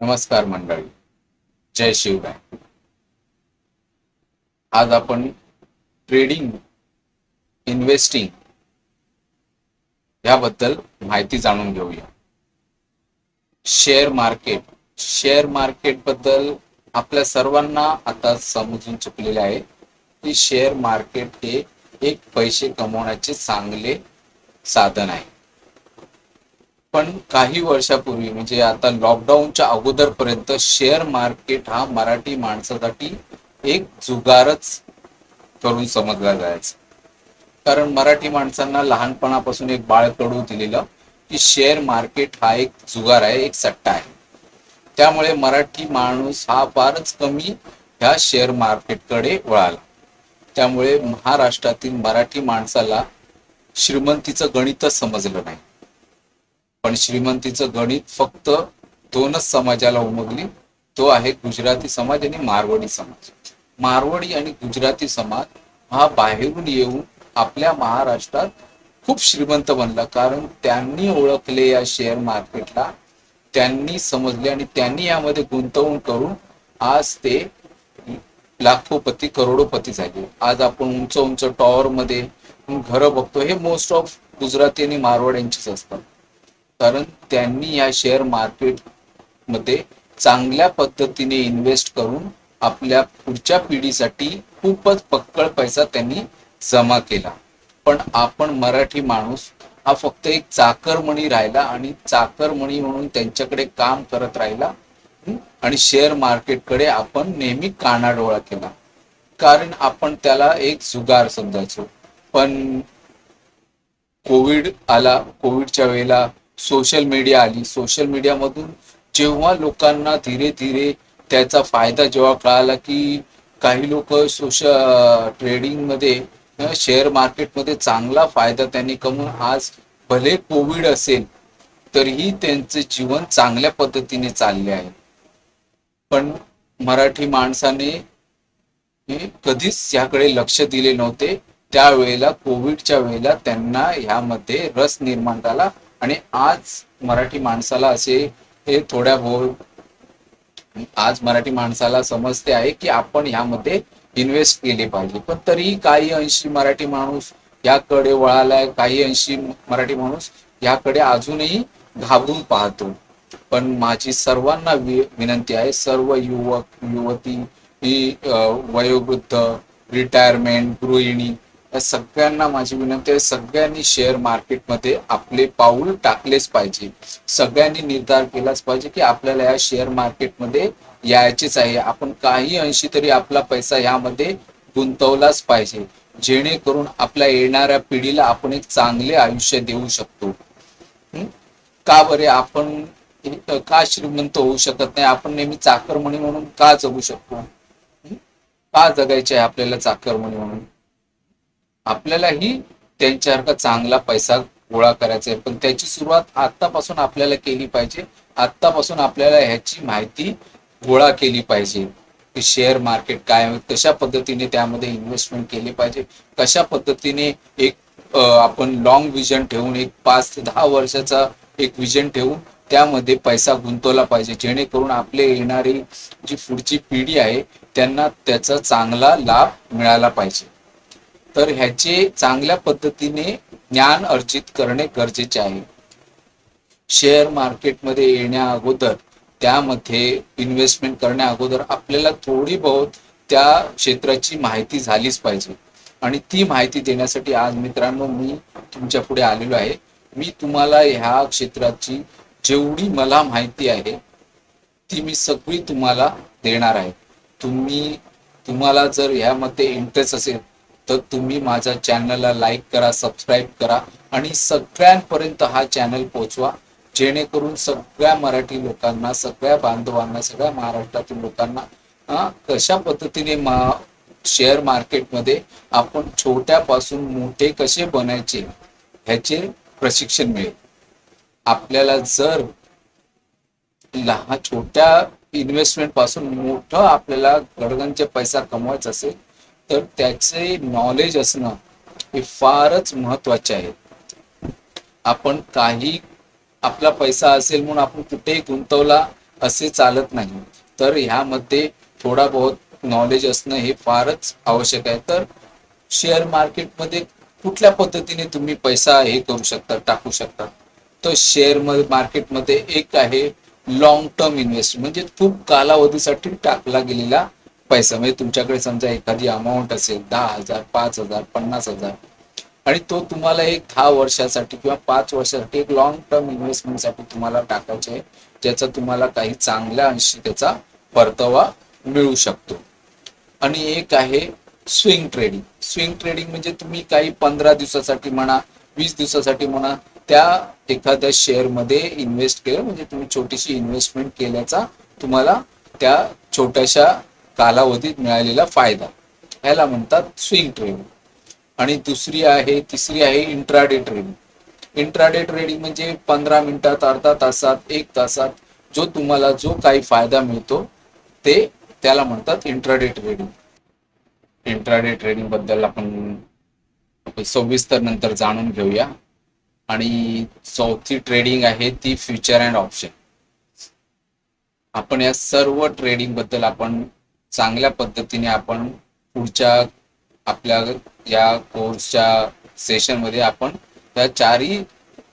नमस्कार मंडळी. जय शिवराय आज आपण ट्रेडिंग इन्व्हेस्टिंग याबद्दल माहिती जाणून घेऊया. शेअर मार्केट शेअर मार्केटबद्दल आपल्या सर्वांना आता समजून चुकलेले आहे की शेअर मार्केट हे एक पैसे कमवण्याचे चांगले साधन आहे. पण काही वर्षापूर्वी म्हणजे आता लॉकडाऊनच्या अगोदर पर्यंत शेअर मार्केट हा मराठी माणसासाठी एक जुगारच करून समजला जायचा. कारण मराठी माणसांना लहानपणापासून एक बाळ कडू दिलेलं की शेअर मार्केट हा एक जुगार आहे एक सट्टा आहे. त्यामुळे मराठी माणूस हा फारच कमी ह्या शेअर मार्केटकडे वळाला. त्यामुळे महाराष्ट्रातील मराठी माणसाला श्रीमंतीचं गणितच समजलं नाही. पण श्रीमंतीचं गणित फक्त दोनच समाजाला उमगली. तो आहे गुजराती समाज आणि मारवाडी समाज. मारवाडी आणि गुजराती समाज हा बाहेरून येऊन आपल्या महाराष्ट्रात खूप श्रीमंत बनला. कारण त्यांनी ओळखले या शेअर मार्केटला त्यांनी समजले आणि त्यांनी यामध्ये गुंतवणूक करून आज ते लाखोपती करोडोपती झाले. आज आपण उंच उंच टॉवर मध्ये घरं बघतो. हे मोस्ट ऑफ गुजराती आणि मारवाड्यांचीच असतात. कारण त्यांनी या शेअर मार्केटमध्ये चांगल्या पद्धतीने इन्व्हेस्ट करून आपल्या पुढच्या पिढीसाठी खूपच पक्कळ पैसा त्यांनी जमा केला. पण आपण मराठी माणूस हा फक्त एक चाकरमणी राहिला आणि चाकरमणी म्हणून त्यांच्याकडे काम करत राहिला आणि शेअर मार्केटकडे आपण नेहमी कानाडोळा केला. कारण आपण त्याला एक जुगार समजायचो. पण कोविड आला कोविडच्या वेळेला सोशल मीडिया आली. सोशल मीडियामधून जेव्हा लोकांना धीरे धीरे त्याचा फायदा जेव्हा कळाला की काही लोक सोशल ट्रेडिंगमध्ये शेअर मार्केटमध्ये चांगला फायदा त्यांनी कमवून आज भले कोविड असेल तरीही त्यांचे जीवन चांगल्या पद्धतीने चालले आहे. पण मराठी माणसाने हे कधीच याकडे लक्ष दिले नव्हते. त्यावेळेला कोविडच्या वेळेला त्यांना ह्यामध्ये रस निर्माण झाला. आणि आज मराठी माणसाला असे हे थोड्या बहुत आज मराठी माणसाला समजते आहे की आपण यामध्ये इन्व्हेस्ट केले पाहिजे. पण तरीही काही अंशी मराठी माणूस याकडे वळालाय काही अंशी मराठी माणूस याकडे अजूनही घाबरून पाहतो. पण माझी सर्वांना वि- विनंती आहे सर्व युवक युवती ही वयोवृद्ध रिटायरमेंट गृहिणी सगळ्यांना माझी विनंती आहे सगळ्यांनी शेअर मार्केटमध्ये आपले पाऊल टाकलेच पाहिजे. सगळ्यांनी निर्धार केलाच पाहिजे की आपल्याला या शेअर मार्केटमध्ये यायचेच आहे. आपण काही अंशी तरी आपला पैसा यामध्ये गुंतवलाच पाहिजे. जेणेकरून आपल्या येणाऱ्या पिढीला आपण एक चांगले आयुष्य देऊ शकतो. का बरे? आपण का श्रीमंत होऊ शकत नाही? आपण नेहमी चाकरमणी म्हणून का जगू शकतो? का जगायचे आहे आपल्याला चाकरमणी म्हणून? आपल्यालाही त्यांच्यासारखा चांगला पैसा गोळा करायचा आहे. पण त्याची सुरुवात आतापासून आपल्याला केली पाहिजे. आतापासून आपल्याला ह्याची माहिती गोळा केली पाहिजे. की शेअर मार्केट काय कशा पद्धतीने त्यामध्ये इन्व्हेस्टमेंट केली पाहिजे. कशा पद्धतीने एक आपण लॉंग विजन ठेवून एक पाच ते दहा वर्षाचा एक विजन ठेवून त्यामध्ये पैसा गुंतवला पाहिजे. जेणेकरून आपले येणारी जी पुढची पिढी आहे त्यांना त्याचा चांगला लाभ मिळाला पाहिजे. तर ह्याचे चांगल्या पद्धतीने ज्ञान अर्जित करणे गरजेचे आहे. शेअर मार्केटमध्ये येण्या अगोदर त्यामध्ये इन्व्हेस्टमेंट करण्या अगोदर आपल्याला थोडी बहुत त्या क्षेत्राची माहिती झालीच पाहिजे. आणि ती माहिती देण्यासाठी आज मित्रांनो मी तुमच्यापुढे आलेलो आहे. मी तुम्हाला ह्या क्षेत्राची जेवढी मला माहिती आहे ती मी सगळी तुम्हाला देणार आहे. तुम्ही तुम्हाला जर ह्यामध्ये इंटरेस्ट असेल तर तुम्ही माझ्या चॅनलला लाईक करा सबस्क्राईब करा आणि सगळ्यांपर्यंत हा चॅनल पोहोचवा. जेणेकरून सगळ्या मराठी लोकांना सगळ्या बांधवांना सगळ्या महाराष्ट्रातील लोकांना कशा पद्धतीने मा शेअर मार्केटमध्ये आपण छोट्यापासून मोठे कसे बनायचे ह्याचे प्रशिक्षण मिळेल. आपल्याला जर लहान छोट्या इन्व्हेस्टमेंटपासून मोठं आपल्याला गडगंचे पैसा कमवायचा असेल तर त्याचे नॉलेज असणं हे फारच महत्त्वाचे आहे. आपण काही आपला पैसा असेल म्हणून आपण कुठेही गुंतवला असे चालत नाही. तर ह्यामध्ये थोडा बहुत नॉलेज असणं हे फारच आवश्यक आहे. तर शेअर मार्केटमध्ये कुठल्या पद्धतीने तुम्ही पैसा हे करू शकता टाकू शकता? तर शेअर मार्केटमध्ये एक आहे लॉंग टर्म इन्व्हेस्ट म्हणजे खूप कालावधीसाठी टाकला गेलेला पैसा म्हणजे तुमच्याकडे समजा एखादी अमाऊंट असेल दहा हजार पाच हजार पन्नास हजार आणि तो तुम्हाला एक दहा वर्षासाठी किंवा पाच वर्षासाठी एक लॉंग टर्म इन्व्हेस्टमेंटसाठी तुम्हाला टाकायचे आहे ज्याचा तुम्हाला काही चांगल्या अंशी त्याचा परतावा मिळू शकतो. आणि एक आहे स्विंग ट्रेडिंग स्विंग ट्रेडिंग म्हणजे तुम्ही काही पंधरा दिवसासाठी म्हणा वीस दिवसासाठी म्हणा त्या एखाद्या शेअरमध्ये इन्व्हेस्ट केलं म्हणजे तुम्ही छोटीशी इन्व्हेस्टमेंट केल्याचा तुम्हाला त्या छोट्याशा कालावधीत मिळालेला फायदा. ह्याला म्हणतात स्विंग ट्रेडिंग. आणि दुसरी आहे तिसरी आहे इंट्राडे ट्रेडिंग. इंट्राडे ट्रेडिंग म्हणजे पंधरा मिनिटात अर्धा तासात एक तासात जो तुम्हाला जो काही फायदा मिळतो ते त्याला म्हणतात इंट्राडे ट्रेडिंग. इंट्राडे ट्रेडिंगबद्दल आपण सविस्तर नंतर जाणून घेऊया. आणि चौथी ट्रेडिंग आहे ती फ्युचर अँड ऑप्शन. आपण या सर्व ट्रेडिंगबद्दल आपण चांगल्या पद्धतीने आपण पुढच्या आपल्या या कोर्सच्या सेशनमध्ये आपण या चारही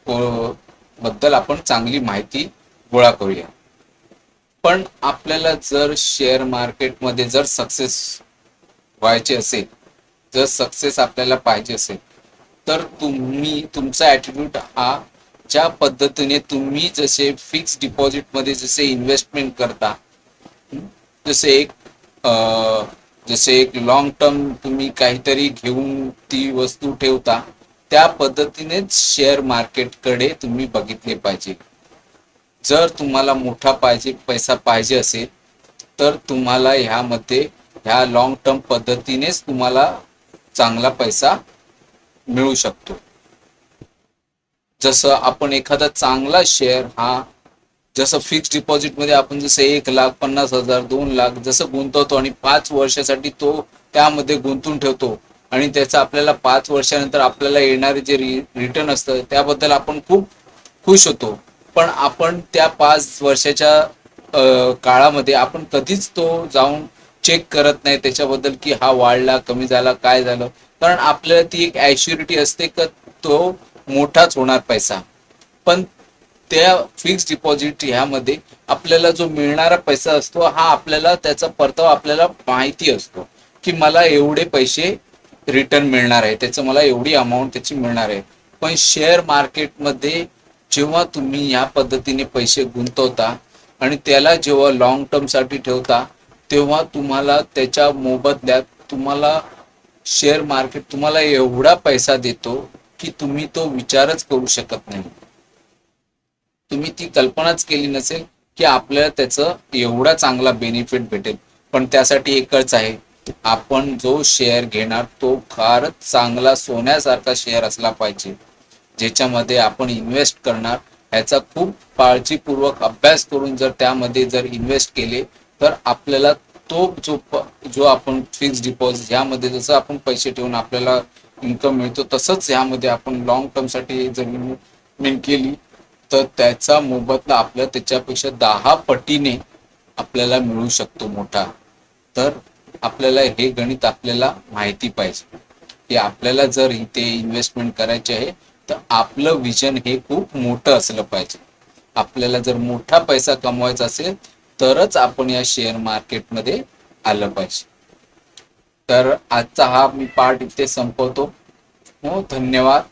को- बद्दल आपण चांगली माहिती गोळा करूया. पण आपल्याला जर शेअर मार्केटमध्ये जर सक्सेस व्हायचे असेल जर सक्सेस आपल्याला पाहिजे असेल तर तुम्ही तुमचा ॲटिट्यूड हा ज्या पद्धतीने तुम्ही जसे फिक्स डिपॉझिटमध्ये जसे इन्व्हेस्टमेंट करता जसे एक जसे एक लॉंग टर्म तुम्ही काहीतरी घेऊन ती वस्तू ठेवता त्या पद्धतीनेच शेअर मार्केटकडे तुम्ही बघितले पाहिजे. जर तुम्हाला मोठा पाहिजे पैसा पाहिजे असेल तर तुम्हाला ह्यामध्ये ह्या लॉंग टर्म पद्धतीनेच तुम्हाला चांगला पैसा मिळू शकतो. जसं आपण एखादा चांगला शेअर हा जसं फिक्स डिपॉझिटमध्ये आपण जसं एक लाख पन्नास हजार दोन लाख जसं गुंतवतो आणि पाच वर्षासाठी तो त्यामध्ये गुंतून ठेवतो आणि त्याचा आपल्याला पाच वर्षानंतर आपल्याला येणारे जे रिटर्न असतं त्याबद्दल आपण खूप खुश होतो. पण आपण त्या पाच वर्षाच्या काळामध्ये आपण कधीच तो जाऊन चेक करत नाही त्याच्याबद्दल की हा वाढला कमी झाला काय झालं. कारण आपल्याला ती एक ॲश्युरिटी असते का तो मोठाच होणार पैसा. पण त्या फिक्स डिपॉझिट ह्यामध्ये आपल्याला जो मिळणारा पैसा असतो हा आपल्याला त्याचा परतावा आपल्याला माहिती असतो की मला एवढे पैसे रिटर्न मिळणार आहे त्याचं मला एवढी अमाऊंट त्याची मिळणार आहे. पण शेअर मार्केटमध्ये जेव्हा तुम्ही या पद्धतीने पैसे गुंतवता आणि त्याला जेव्हा लॉंग टर्मसाठी ठेवता तेव्हा तुम्हाला त्याच्या मोबदल्यात तुम्हाला शेअर मार्केट तुम्हाला एवढा पैसा देतो की तुम्ही तो विचारच करू शकत नाही. तुम्ही ती कल्पनाच केली नसेल की आपल्याला त्याचं एवढा चांगला बेनिफिट भेटेल. पण त्यासाठी एकच आहे आपण जो शेअर घेणार तो फारच चांगला सोन्यासारखा शेअर असला पाहिजे ज्याच्यामध्ये आपण इन्व्हेस्ट करणार. ह्याचा खूप काळजीपूर्वक अभ्यास करून जर त्यामध्ये जर इन्व्हेस्ट केले तर आपल्याला तो जो जो आपण फिक्स डिपॉझिट ह्यामध्ये जसं आपण पैसे ठेवून आपल्याला इन्कम मिळतो तसंच ह्यामध्ये आपण लॉंग टर्मसाठी जर इन्व्हेस्टमेंट केली तर त्याचा मोबदला आपल्या त्याच्यापेक्षा दहा पटीने आपल्याला मिळू शकतो मोठा. तर आपल्याला हे गणित आपल्याला माहिती पाहिजे. की आपल्याला जर इथे इन्व्हेस्टमेंट करायची आहे तर आपलं विजन हे खूप मोठं असलं पाहिजे. आपल्याला जर मोठा पैसा कमवायचा असेल तरच आपण या शेअर मार्केटमध्ये आलं पाहिजे. तर आजचा हा मी पार्ट इथे संपवतो. हो धन्यवाद.